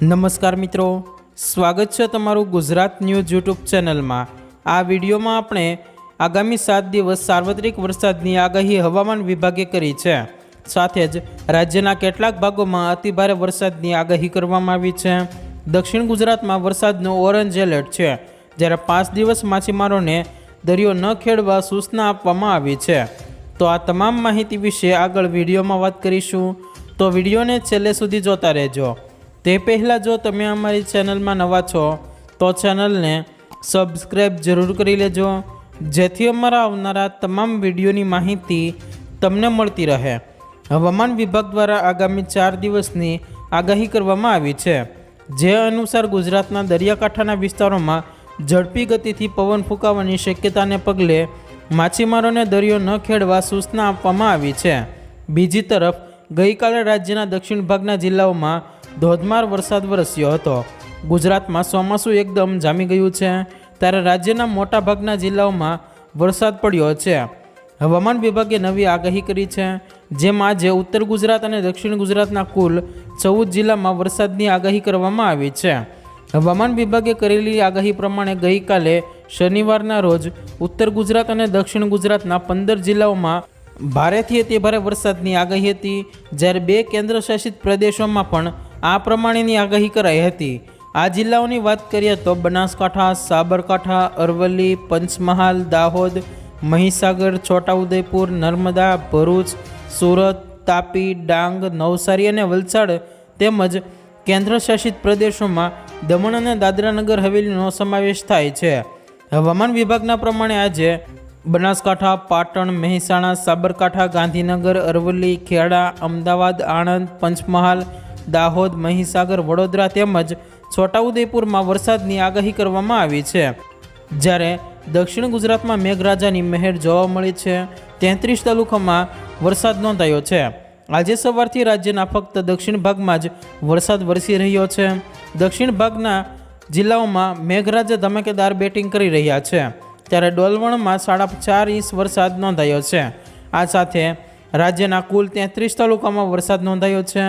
નમસ્કાર મિત્રો. સ્વાગત છે તમારું ગુજરાત ન્યૂઝ યુટ્યુબ ચેનલમાં. આ વિડીયોમાં આપણે આગામી સાત દિવસ સાર્વત્રિક વરસાદની આગાહી હવામાન વિભાગે કરી છે. સાથે જ રાજ્યના કેટલાક ભાગોમાં અતિભારે વરસાદની આગાહી કરવામાં આવી છે. દક્ષિણ ગુજરાતમાં વરસાદનો ઓરેન્જ એલર્ટ છે. જ્યારે પાંચ દિવસ માછીમારોને દરિયો ન ખેડવા સૂચના આપવામાં આવી છે. તો આ તમામ માહિતી વિશે આગળ વિડીયોમાં વાત કરીશું. તો વિડીયોને છેલ્લે સુધી જોતા રહેજો. તે પહેલાં જો તમે અમારી ચેનલમાં નવા છો, તો ચેનલને સબસ્ક્રાઈબ જરૂર કરી લેજો, જેથી અમારા આવનારા તમામ વિડીયોની માહિતી તમને મળતી રહે. હવામાન વિભાગ દ્વારા આગામી ચાર દિવસની આગાહી કરવામાં આવી છે, જે અનુસાર ગુજરાતના દરિયાકાંઠાના વિસ્તારોમાં ઝડપી ગતિથી પવન ફૂંકાવાની શક્યતાને પગલે માછીમારોને દરિયો ન ખેડવા સૂચના આપવામાં આવી છે. બીજી તરફ, ગઈકાલે રાજ્યના દક્ષિણ ભાગના જિલ્લાઓમાં ધોધમાર વરસાદ વરસ્યો હતો. ગુજરાતમાં ચોમાસું એકદમ જામી ગયું છે. ત્યારે રાજ્યના મોટાભાગના જિલ્લાઓમાં વરસાદ પડ્યો છે. હવામાન વિભાગે નવી આગાહી કરી છે, જેમાં આજે ઉત્તર ગુજરાત અને દક્ષિણ ગુજરાતના કુલ ચૌદ જિલ્લામાં વરસાદની આગાહી કરવામાં આવી છે. હવામાન વિભાગે કરેલી આગાહી પ્રમાણે ગઈકાલે શનિવારના રોજ ઉત્તર ગુજરાત અને દક્ષિણ ગુજરાતના પંદર જિલ્લાઓમાં ભારેથી અતિભારે વરસાદની આગાહી હતી. જ્યારે બે કેન્દ્રશાસિત પ્રદેશોમાં પણ આ પ્રમાણેની આગાહી કરાઈ હતી. આ જિલ્લાઓની વાત કરીએ તો બનાસકાંઠા, સાબરકાંઠા, અરવલ્લી, પંચમહાલ, દાહોદ, મહીસાગર, છોટાઉદેપુર, નર્મદા, ભરૂચ, સુરત, તાપી, ડાંગ, નવસારી અને વલસાડ તેમજ કેન્દ્રશાસિત પ્રદેશોમાં દમણ અને દાદરાનગર હવેલીનો સમાવેશ થાય છે. હવામાન વિભાગના પ્રમાણે આજે બનાસકાંઠા, પાટણ, મહેસાણા, સાબરકાંઠા, ગાંધીનગર, અરવલ્લી, ખેડા, અમદાવાદ, આણંદ, પંચમહાલ દાહોદ, મહીસાગર, વડોદરા તેમજ છોટાઉદેપુરમાં વરસાદની આગાહી કરવામાં આવી છે. જ્યારે દક્ષિણ ગુજરાતમાં મેઘરાજાની મહેર જોવા મળી છે, તેત્રીસ તાલુકામાં વરસાદ નોંધાયો છે. આજે સવારથી રાજ્યના ફક્ત દક્ષિણ ભાગમાં જ વરસાદ વરસી રહ્યો છે. દક્ષિણ ભાગના જિલ્લાઓમાં મેઘરાજા ધમાકેદાર બેટિંગ કરી રહ્યા છે. ત્યારે ડોલવણમાં સાડા ચાર ઇંચ વરસાદ નોંધાયો છે. આ સાથે રાજ્યના કુલ તેત્રીસ તાલુકામાં વરસાદ નોંધાયો છે.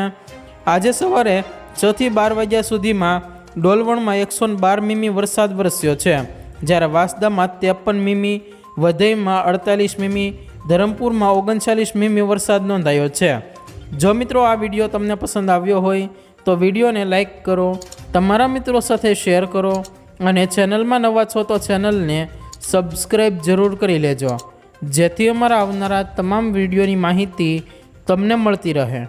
આજે સવારે છથી બાર વાગ્યા સુધીમાં ડોલવણમાં એકસો બાર મીમી વરસાદ વરસ્યો છે. જ્યારે વાસદામાં ત્રેપન મીમી, વધઈમાં અડતાલીસ મીમી, ધરમપુરમાં ઓગણચાલીસ મીમી વરસાદ નોંધાયો છે. જો મિત્રો આ વીડિયો તમને પસંદ આવ્યો હોય, તો વિડીયોને લાઇક કરો, તમારા મિત્રો સાથે શેર કરો અને ચેનલમાં નવા છો તો ચેનલને સબસ્ક્રાઈબ જરૂર કરી લેજો. જેથી અમારા આવનારા તમામ વિડીયોની માહિતી તમને મળતી રહે.